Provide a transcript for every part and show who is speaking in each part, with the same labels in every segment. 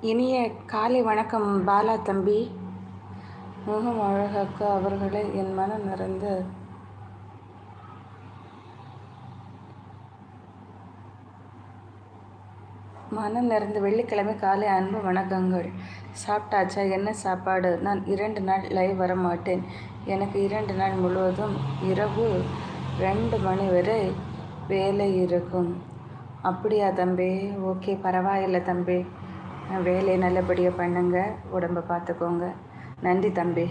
Speaker 1: இனிய காலை வணக்கம் பாலா தம்பி. முகம் அழகாக்க அவர்களை என் மனம் நிறந்து மனம் நிறைந்த வெள்ளிக்கிழமை காலை அன்பு வணக்கங்கள். சாப்பிட்டாச்சா? என்ன சாப்பாடு? நான் இரண்டு நாள் லைவ் வர மாட்டேன் எனக்கு இரண்டு நாள் முழுவதும் இரவு ரெண்டு மணி வரை வேலை இருக்கும். அப்படியா தம்பி? ஓகே பரவாயில்லை தம்பி. வேலையை நல்லபடியாக பண்ணுங்க. உடம்பை பார்த்துக்கோங்க. நன்றி தம்பி.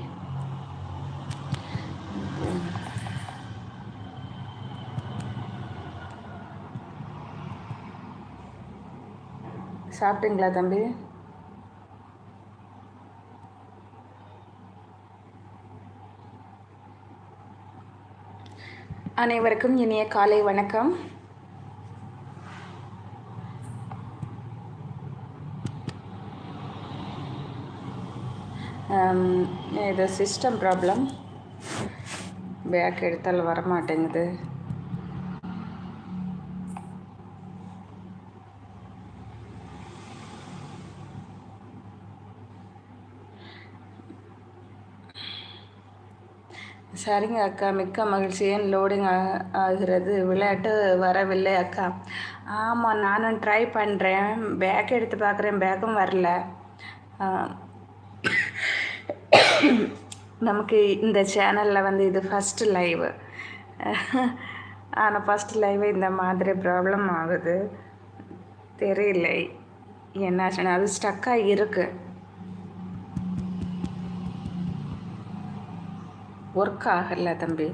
Speaker 1: சாப்பிட்டீங்களா தம்பி? அனைவருக்கும் இனிய காலை வணக்கம். இது சிஸ்டம் ப்ராப்ளம் பேக் எடுத்தால் வர மாட்டேங்குது சரிங்க அக்கா மிக்க மகிழ்ச்சி. ஏன் லோடிங் ஆகிறது? விளையாட்டு வரவில்லை அக்கா. ஆமாம் நானும் ட்ரை பண்ணுறேன் பேக் எடுத்து பார்க்குறேன். பேக்கும் வரல. ஆ, நமக்கு இந்த சேனலில் வந்து இது ஃபஸ்ட்டு லைவு ஆனால் ஃபஸ்ட்டு லைவ் இந்த மாதிரி ப்ராப்ளம் ஆகுது. தெரியல. என்னாச்சுன்னு அது ஸ்டக்காக இருக்குது ஒர்க் ஆகல தம்பி.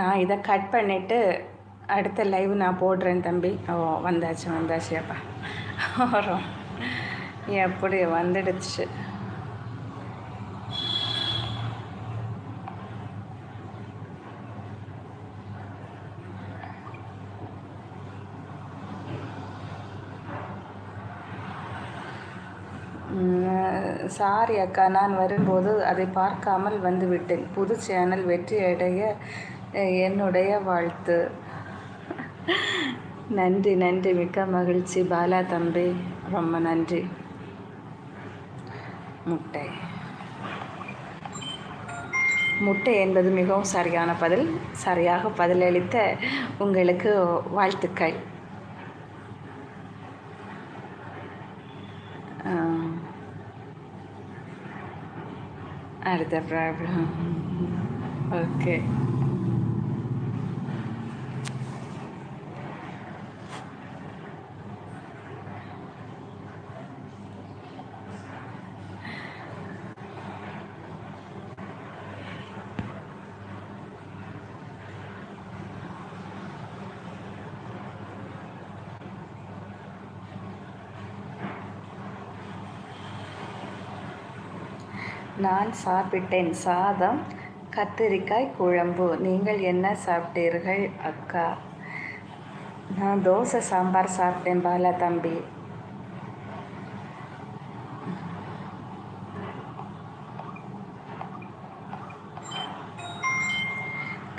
Speaker 1: நான் இதை கட் பண்ணிவிட்டு அடுத்த லைவ் நான் போடுறேன் தம்பி. ஓ வந்தாச்சு வந்தாச்சு அப்பா. வரும் எப்படி வந்துடுச்சு? சாரி அக்கா நான் வரும்போது அதை பார்க்காமல் வந்துவிட்டேன் புது சேனல் வெற்றி அடைய என்னுடைய வாழ்த்து. நன்றி நன்றி. மிக்க மகிழ்ச்சி. பாலா தம்பி ரொம்ப நன்றி. முட்டை. முட்டை என்பது மிகவும் சரியான பதில். சரியாக பதிலளித்த உங்களுக்கு வாழ்த்துக்கள். அடுத்த ப்ராப்ளம் ஓகே. நான் சாப்பிட்டேன். சாதம் கத்திரிக்காய் குழம்பு. நீங்கள் என்ன சாப்பிட்டீர்கள் அக்கா? நான் தோசை சாம்பார் சாப்பிட்டேன் பாலா தம்பி.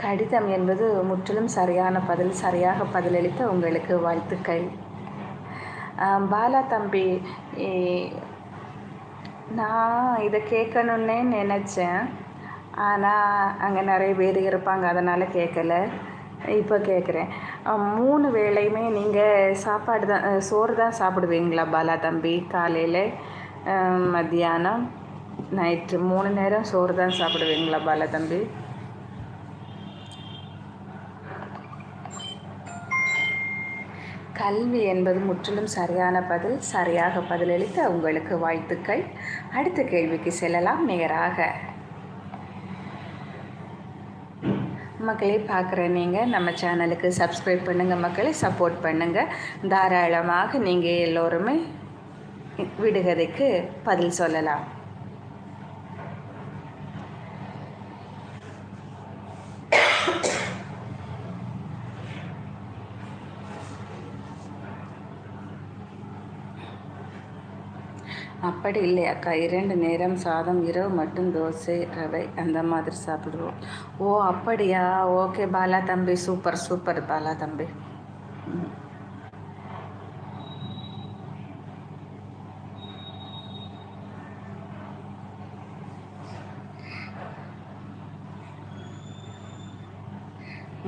Speaker 1: கடிதம் என்பது முற்றிலும் சரியான பதில் சரியாக பதிலளித்த உங்களுக்கு வாழ்த்துக்கள். பாலா தம்பி நான் இதை கேட்கணுன்னே நினச்சேன். ஆனால் அங்கே நிறைய பேர் இருப்பாங்க. அதனால் கேட்கல. இப்போ கேட்குறேன். மூணு வேளையுமே நீங்கள் சாப்பாடு தான் சோறு தான் சாப்பிடுவீங்களா பாலா தம்பி? காலையில் மத்தியானம் நைட்டு. மூணு நேரம் சோறு தான் சாப்பிடுவீங்களா பாலா தம்பி? கல்வி என்பது முற்றிலும் சரியான பதில் சரியாக பதிலளித்த உங்களுக்கு வாழ்த்துக்கள். அடுத்த கேள்விக்கு செல்லலாம். நேராக. மக்களே பார்க்குற நீங்கள் நம்ம சேனலுக்கு சப்ஸ்கிரைப் பண்ணுங்கள் மக்களை சப்போர்ட் பண்ணுங்கள் தாராளமாக நீங்கள் எல்லோருமே விடுகதைக்கு பதில் சொல்லலாம். அப்படி இல்லையாக்கா இரண்டு நேரம் சாதம் இரவு மட்டும் தோசை ரவை அந்த மாதிரி சாப்பிடுவோம். ஓ அப்படியா? ஓகே பாலா தம்பி. சூப்பர் சூப்பர் பாலா தம்பி.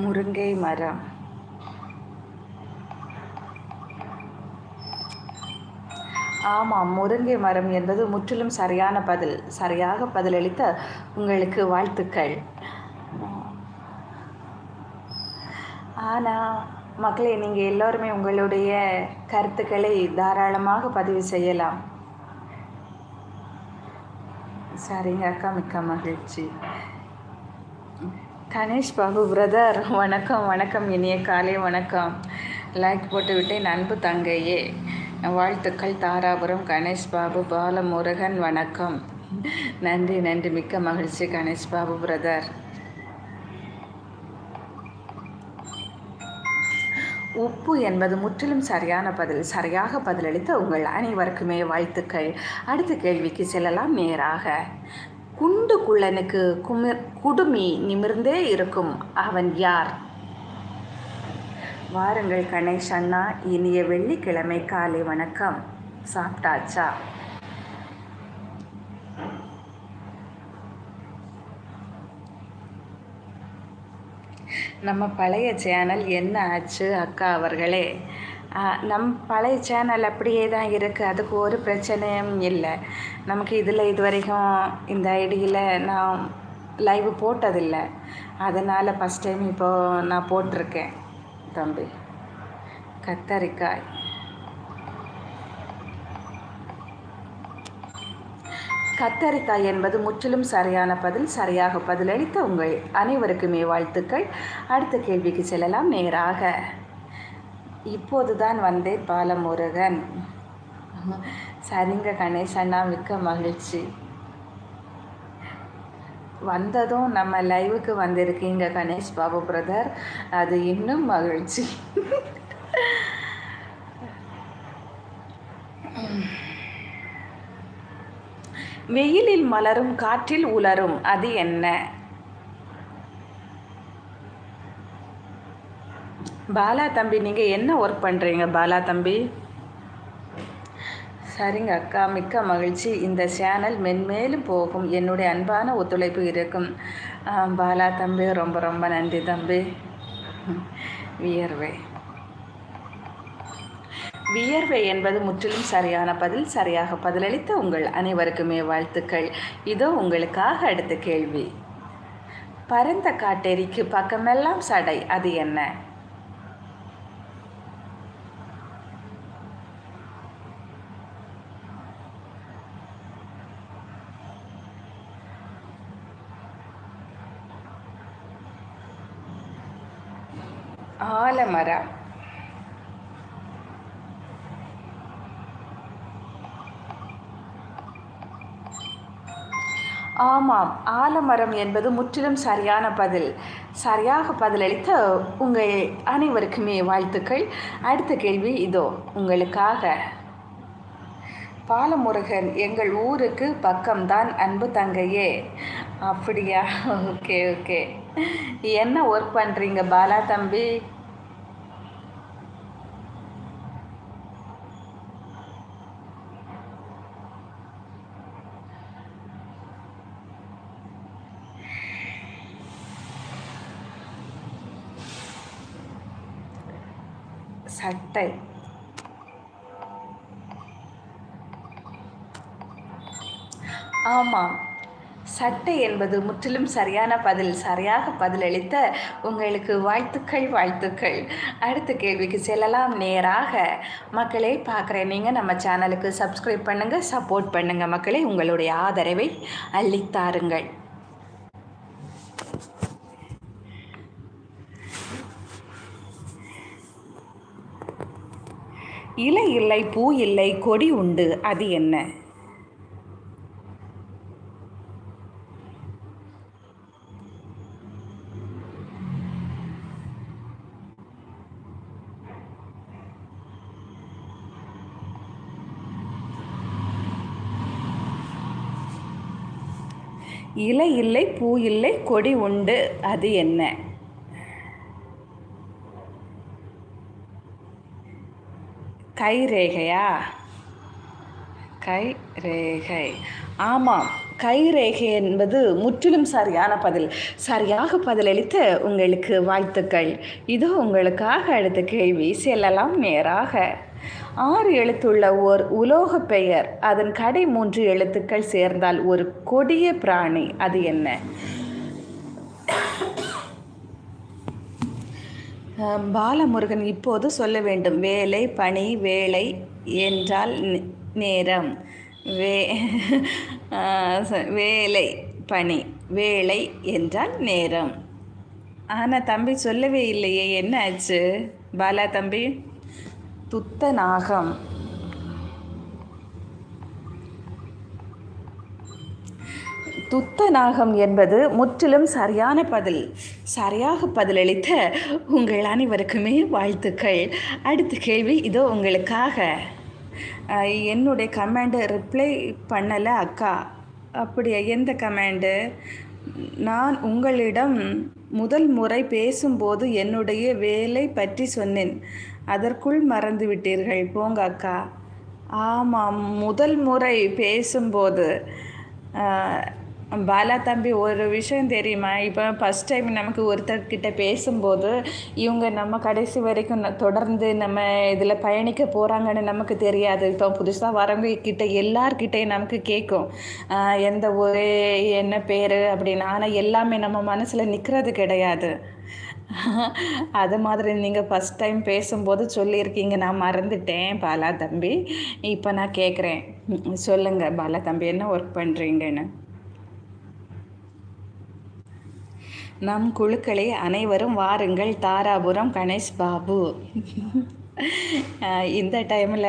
Speaker 1: முருங்கை மரம். ஆமாம் முருங்கை மரம் என்பது முற்றிலும் சரியான பதில். சரியாக பதிலளித்த உங்களுக்கு வாழ்த்துக்கள். ஆனால் மக்களே நீங்கள் எல்லோருமே உங்களுடைய கருத்துக்களை தாராளமாக பதிவு செய்யலாம். சரிங்க அக்கா மிக்க மகிழ்ச்சி. கணேஷ் பாபு பிரதர் வணக்கம் வணக்கம் இனிய காலை வணக்கம். லைக் போட்டுவிட்டேன் அன்பு தங்கையே. வாழ்த்துக்கள் தாராபுரம். கணேஷ் பாபு பாலமுருகன் வணக்கம். நன்றி நன்றி. மிக்க மகிழ்ச்சி கணேஷ் பாபு பிரதர். உப்பு என்பது முற்றிலும் சரியான பதில் சரியாக பதிலளித்த உங்கள் அனைவருக்குமே வாழ்த்துக்கள். அடுத்த கேள்விக்கு செல்லலாம் நேராக. குண்டு குள்ளனுக்கு குமிர் குடுமி நிமிர்ந்தே இருக்கும். அவன் யார்? வாருங்கள் கணேஷ் அண்ணா இனிய வெள்ளிக்கிழமை காலை வணக்கம். சாப்பிட்டாச்சா? நம்ம பழைய சேனல் என்ன ஆச்சு அக்கா அவர்களே? நம் பழைய சேனல் அப்படியே தான் இருக்குது அதுக்கு ஒரு பிரச்சனையும் இல்லை. நமக்கு இதில் இது வரைக்கும் இந்த ஐடியில் நான் லைவ் போட்டதில்லை. அதனால் ஃபஸ்ட் டைம் இப்போது நான் போட்டிருக்கேன். தம்பி. கத்தரிக்காய். கத்தரிக்காய் என்பது முற்றிலும் சரியான பதில் சரியாக பதிலளித்த உங்கள் அனைவருக்குமே வாழ்த்துக்கள். அடுத்த கேள்விக்கு செல்லலாம் நேராக. இப்போதுதான் வந்தேன் பாலமுருகன். சரிங்க கணேசண்ணா மிக்க மகிழ்ச்சி. வந்ததும் நம்ம லைவுக்கு வந்திருக்கீங்க கணேஷ் பாபு பிரதர் அது இன்னும் மகிழ்ச்சி. வெயிலில் மலரும் காற்றில் உலரும் அது என்ன? பாலா தம்பி நீங்கள் என்ன ஒர்க் பண்ணுறீங்க பாலா தம்பி? சரிங்க அக்கா. மிக்க மகிழ்ச்சி. இந்த சேனல் மென்மேலும் போகும். என்னுடைய அன்பான ஒத்துழைப்பு இருக்கும். பாலா தம்பி ரொம்ப ரொம்ப நன்றி தம்பி. வியர்வை. வியர்வை என்பது முற்றிலும் சரியான பதில் சரியாக பதிலளித்த உங்கள் அனைவருக்குமே வாழ்த்துக்கள். இதோ உங்களுக்காக அடுத்த கேள்வி. பரந்த காட்டேரிக்கு பக்கமெல்லாம் சடை. அது என்ன? ஆலமரம். ஆமாம் ஆலமரம் என்பது முற்றிலும் சரியான பதில். சரியாக பதிலளித்த உங்கள் அனைவருக்குமே வாழ்த்துக்கள். அடுத்த கேள்வி இதோ உங்களுக்காக. பாலமுருகன் எங்கள் ஊருக்கு பக்கம்தான் அன்பு தங்கையே. அப்படியா? Okay okay. என்ன ஒர்க் பண்ணுறீங்க பாலா தம்பி? சட்டை ஆமாம் சட்டை என்பது முற்றிலும் சரியான பதில் சரியாக பதிலளித்த உங்களுக்கு வாழ்த்துக்கள் வாழ்த்துக்கள். அடுத்த கேள்விக்கு செல்லலாம் நேராக. மக்களே பார்க்குறேன் நீங்கள் நம்ம சேனலுக்கு சப்ஸ்கிரைப் பண்ணுங்கள் சப்போர்ட் பண்ணுங்கள் மக்களே. உங்களுடைய ஆதரவை அள்ளித்தாருங்கள். இலை இல்லை பூ இல்லை கொடி உண்டு அது என்ன? இலை இல்லை பூ இல்லை கொடி உண்டு அது என்ன? கை ரேகையா கை ரேகை ஆமாம் கை ரேகை என்பது முற்றிலும் சரியான பதில். சரியாக பதிலளித்த உங்களுக்கு வாழ்த்துக்கள். இது உங்களுக்காக அடுத்த கேள்வி செல்லலாம் நேராக. ஆறு எழுத்துள்ள ஓர் உலோக பெயர். அதன் கடை மூன்று எழுத்துக்கள் சேர்ந்தால் ஒரு கொடிய பிராணி அது என்ன? பாலமுருகன் இப்போது சொல்ல வேண்டும். வேலை பணி வேலை என்றால் நே- நேரம். வே வேலை பணி வேலை என்றால் நேரம். ஆனால் தம்பி சொல்லவே இல்லையே. என்ன ஆச்சு? பாலா தம்பி? துத்தநாகம். துத்தநாகம் என்பது முற்றிலும் சரியான பதில். சரியாக பதிலளித்த உங்கள் அனைவருக்குமே வாழ்த்துக்கள். அடுத்த கேள்வி இதோ உங்களுக்காக. என்னுடைய கமெண்டு ரிப்ளை பண்ணலை அக்கா. அப்படியா? எந்த கமெண்டு நான் உங்களிடம் முதல் முறை பேசும்போது என்னுடைய வேலை பற்றி சொன்னேன். அதற்குள் மறந்து விட்டீர்கள் போங்க அக்கா. ஆமாம் முதல் முறை பேசும்போது பாலா தம்பி ஒரு விஷயம் தெரியுமா? இப்போ ஃபஸ்ட் டைம் நமக்கு ஒருத்தர்கிட்ட பேசும்போது இவங்க நம்ம கடைசி வரைக்கும் தொடர்ந்து நம்ம இதில் பயணிக்க போகிறாங்கன்னு நமக்கு தெரியாது. இப்போ புதுசாக வரவங்க கிட்ட எல்லார்கிட்டையும் நமக்கு கேட்கும். எந்த ஊர் என்ன பேர் அப்படின்னு. ஆனால் எல்லாமே நம்ம மனசில் நிற்கிறது கிடையாது. அது மாதிரி நீங்கள் ஃபஸ்ட் டைம் பேசும்போது சொல்லியிருக்கீங்க. நான் மறந்துட்டேன் பாலா தம்பி. இப்போ நான் கேட்குறேன் சொல்லுங்கள் பாலா தம்பி என்ன ஒர்க் பண்ணுறீங்கன்னு நம் குழுக்களை அனைவரும் வாருங்கள். தாராபுரம் கணேஷ் பாபு. இந்த டைமில்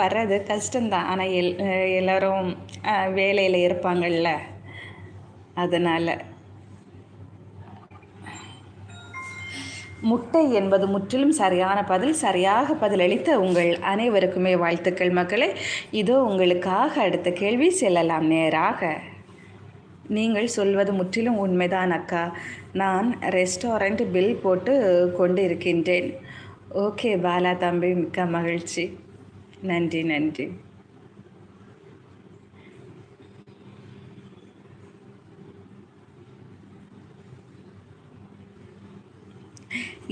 Speaker 1: வர்றது கஷ்டம்தான். ஆனால் எல் எல்லோரும் வேலையில் இருப்பாங்கள்ல அதனால். முட்டை என்பது முற்றிலும் சரியான பதில். சரியாக பதிலளித்த உங்கள் அனைவருக்குமே வாழ்த்துக்கள் மக்களே. இதோ உங்களுக்காக அடுத்த கேள்வி செல்லலாம் நேராக. நீங்கள் சொல்வது முற்றிலும் உண்மைதான் அக்கா. நான் ரெஸ்டாரண்ட் பில் போட்டு கொண்டு இருக்கின்றேன் ஓகே பாலா தம்பி மிக்க மகிழ்ச்சி. நன்றி நன்றி.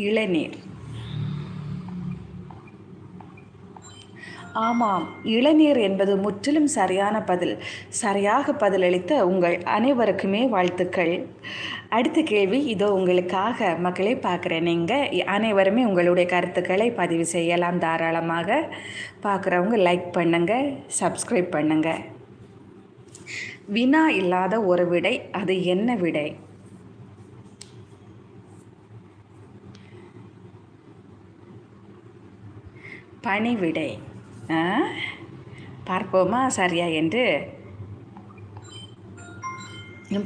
Speaker 1: இளநீர். ஆமாம். இளநீர் என்பது முற்றிலும் சரியான பதில். சரியாக பதிலளித்த உங்கள் அனைவருக்குமே வாழ்த்துக்கள். அடுத்த கேள்வி இதோ உங்களுக்காக மக்களை பார்க்குறேன். நீங்கள் அனைவருமே உங்களுடைய கருத்துக்களை பதிவு செய்யலாம் தாராளமாக. பார்க்குறவங்க லைக் பண்ணுங்கள் சப்ஸ்கிரைப் பண்ணுங்கள் வினா இல்லாத ஒரு விடை அது என்ன விடை? பணிவிடை பார்ப்போமா சரியா என்று?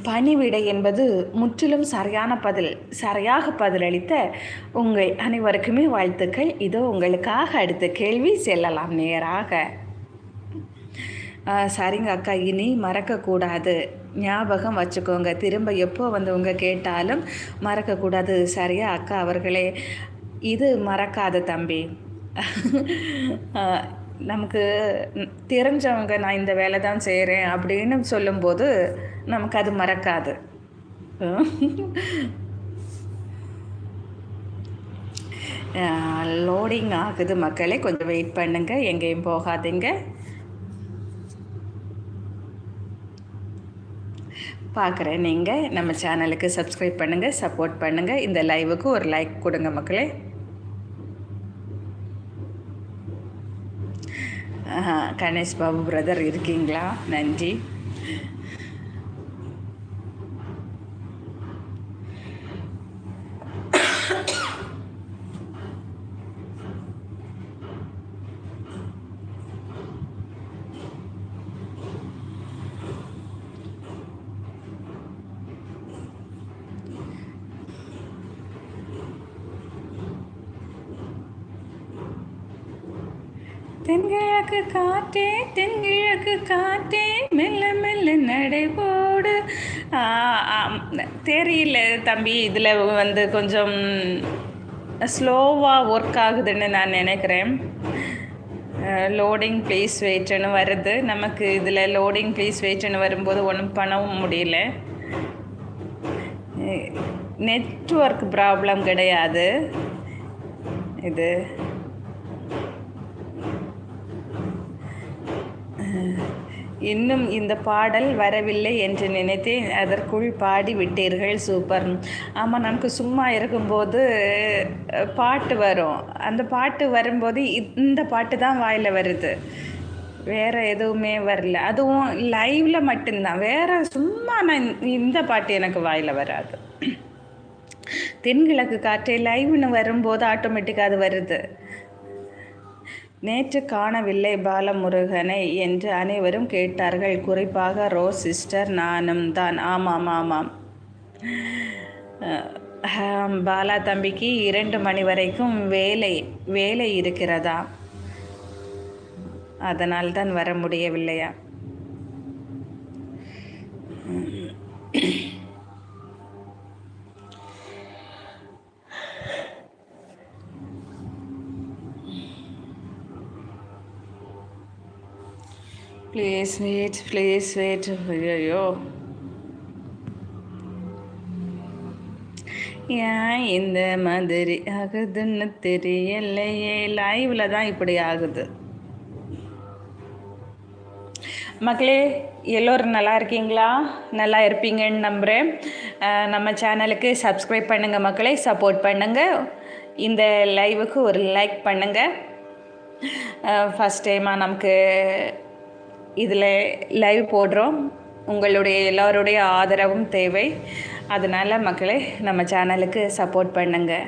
Speaker 1: பணிவிடை என்பது முற்றிலும் சரியான பதில் சரியாக பதிலளித்த உங்கள் அனைவருக்குமே வாழ்த்துக்கள். இதோ உங்களுக்காக அடுத்த கேள்வி செல்லலாம் நேராக. சரிங்க அக்கா இனி மறக்கக்கூடாது. ஞாபகம் வச்சுக்கோங்க. திரும்ப எப்போ வந்து உங்க கேட்டாலும் மறக்கக்கூடாது. சரியா அக்கா அவர்களே? இது மறக்காத தம்பி. நமக்கு தெரிஞ்சவங்க நான் இந்த வேலை தான் செய்கிறேன் அப்படின்னு சொல்லும்போது நமக்கு அது மறக்காது. லோடிங் ஆகுது மக்களே. கொஞ்சம் வெயிட் பண்ணுங்கள் எங்கேயும் போகாதீங்க. பார்க்குறேன் நீங்கள் நம்ம சேனலுக்கு சப்ஸ்கிரைப் பண்ணுங்கள் சப்போர்ட் பண்ணுங்கள் இந்த லைவுக்கு ஒரு லைக் கொடுங்க மக்களே. கணேஷ் பாபு பிரதர் இருக்கீங்களா? நன்றி. தென்கிழக்கு காற்றே தென்கிழக்கு காற்றே மெல்ல மெல்ல நடைபோடு தெரியல தம்பி இதில் வந்து கொஞ்சம் ஸ்லோவாக ஒர்க் ஆகுதுன்னு நான் நினைக்கிறேன். லோடிங் ப்ளீஸ் வெயிட்னு வருது. நமக்கு இதில் லோடிங் ப்ளீஸ் வெயிட்னு வரும்போது ஒன்றும் பண்ணவும் முடியல. நெட்ஒர்க் ப்ராப்ளம் கிடையாது. இது இன்னும் இந்த பாடல் வரவில்லை என்று நினைத்தேன் அதற்குள் பாடி விட்டீர்கள் சூப்பர். ஆமாம் நமக்கு சும்மா இருக்கும்போது பாட்டு வரும். அந்த பாட்டு வரும்போது இந்த பாட்டு தான் வாயில் வருது. வேறு எதுவுமே வரல. அதுவும் லைவில் மட்டும்தான். வேறு சும்மா நான் இந்த பாட்டு எனக்கு வாயில் வராது. தென்கிழக்கு காற்றை லைவ்னு வரும்போது ஆட்டோமேட்டிக்காக அது வருது. நேற்று காணவில்லை பாலமுருகனை என்று அனைவரும் கேட்டார்கள். குறிப்பாக ரோஸ் சிஸ்டர் நானும் தான். ஆமாம் ஆமாம். பாலா தம்பிக்கு இரண்டு மணி வரைக்கும் வேலை வேலை இருக்கிறதா? அதனால் தான் வர முடியவில்லையா? ப்ளீஸ் வெயிட் ப்ளீஸ் வெயிட் ஐயோ ஏன் இந்த மாதிரி ஆகுதுன்னு தெரியலையே லைவில் தான் இப்படி ஆகுது. மக்களே எல்லோரும் நல்லா இருக்கீங்களா? நல்லா இருப்பீங்கன்னு நம்புகிறேன் நம்ம சேனலுக்கு சப்ஸ்கிரைப் பண்ணுங்கள் மக்களே சப்போர்ட் பண்ணுங்கள் இந்த லைவுக்கு ஒரு லைக் பண்ணுங்கள் ஃபஸ்ட் டைமாக நமக்கு இதில் லைவ் போடுறோம். உங்களுடைய எல்லோருடைய ஆதரவும் தேவை. அதனால் மக்களே நம்ம சேனலுக்கு சப்போர்ட் பண்ணுங்கள்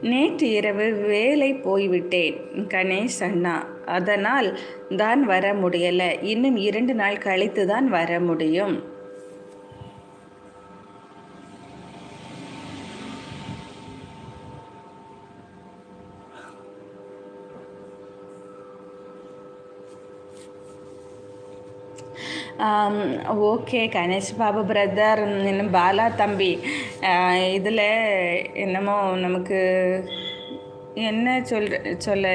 Speaker 1: நேற்று இரவு வேலை போய்விட்டேன் கணேஷ் அண்ணா. அதனால் தான் வர முடியலை. இன்னும் இரண்டு நாள் கழித்து தான் வர முடியும். ஓகே கணேஷ் பாபு பிரதர் இன்னும் பாலா தம்பி. இதில் என்னமோ நமக்கு என்ன சொல் சொல்ல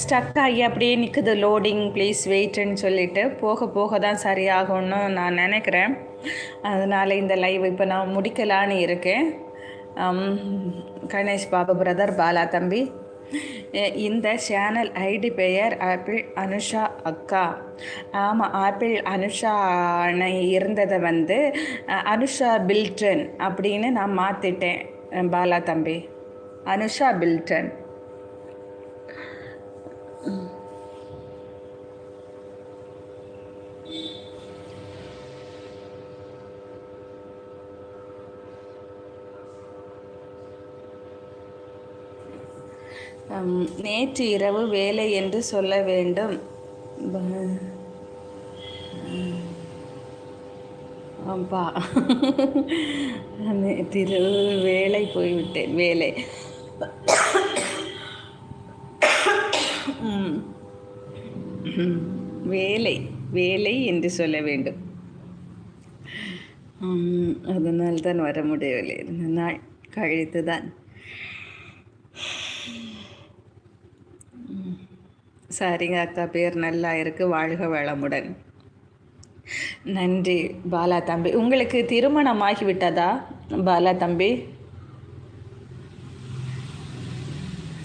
Speaker 1: ஸ்டக் ஆகி அப்படியே நிற்குது லோடிங் ப்ளீஸ் வெயிட்டுன்னு சொல்லிட்டு போக போக தான் சரியாகும்னு நான் நினைக்கிறேன். அதனால் இந்த லைவ் இப்போ நான் முடிக்கலான்னு இருக்கேன். கணேஷ் பாபு பிரதர் பாலா தம்பி. இந்த சேனல் ஐடி பெயர் ஆப்பிள் அனுஷா அக்கா. ஆமாம் ஆப்பிள் அனுஷா இருந்ததை வந்து அனுஷா பில்டன் அப்படின்னு நான் மாற்றிட்டேன் பாலா தம்பி. அனுஷா பில்டன். நேற்று இரவு வேலை என்று சொல்ல வேண்டும். அப்பா நேற்று இரவு வேலை போய்விட்டேன் வேலை. வேலை வேலை என்று சொல்ல வேண்டும். அதனால் தான் வர முடியவில்லை. நாள் கழித்து தான் சரிங்க அக்கா பேர் நல்லா இருக்கு. வாழ்க வளமுடன். நன்றி பாலா தம்பி. உங்களுக்கு திருமணம் ஆகிவிட்டதா பாலா தம்பி?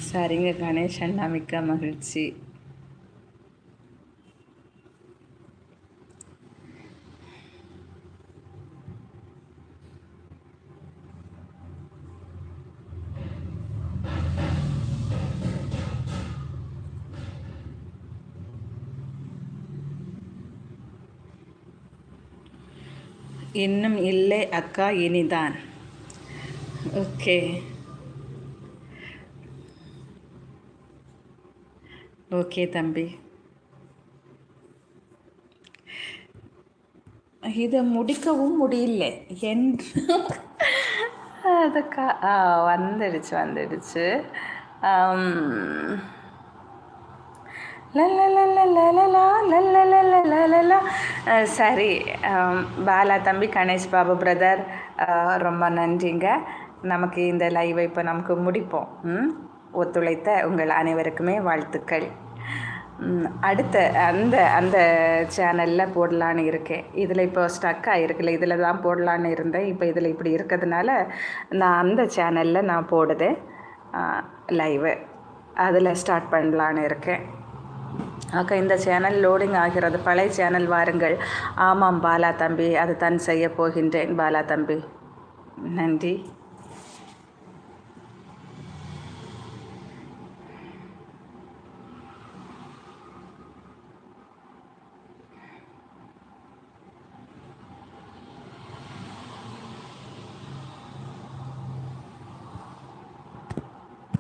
Speaker 1: சரிங்க கணேஷ் அண்ணா மிக்க மகிழ்ச்சி. இன்னும் இல்லை அக்கா இனிதான். ஓகே. ஓகே தம்பி. இதை முடிக்கவும் முடியல. என்று அதுக்கா ஆ வந்துடுச்சு வந்துடுச்சு. சரி பாலா தம்பி கணேஷ் பாபு பிரதர் ரொம்ப நன்றிங்க நமக்கு இந்த லைவை இப்போ நமக்கு முடிப்போம் ம்? ஒத்துழைத்த உங்கள் அனைவருக்குமே வாழ்த்துக்கள் அடுத்த அந்த அந்த சேனலில் போடலான்னு இருக்கேன் இதில் இப்போ ஸ்டக் ஆகிருக்குல்ல இதில் தான் போடலான்னு இருந்தேன் இப்போ இதில் இப்படி இருக்கிறதுனால நான் அந்த சேனலில் நான் போடுதேன் லைவு அதில் ஸ்டார்ட் பண்ணலான்னு இருக்கேன் அக்கா இந்த சேனல் லோடிங் ஆகிறது. பழைய சேனல் வாருங்கள். ஆமாம் பாலா தம்பி அது தான் செய்ய போகின்றேன். பாலா தம்பி நன்றி.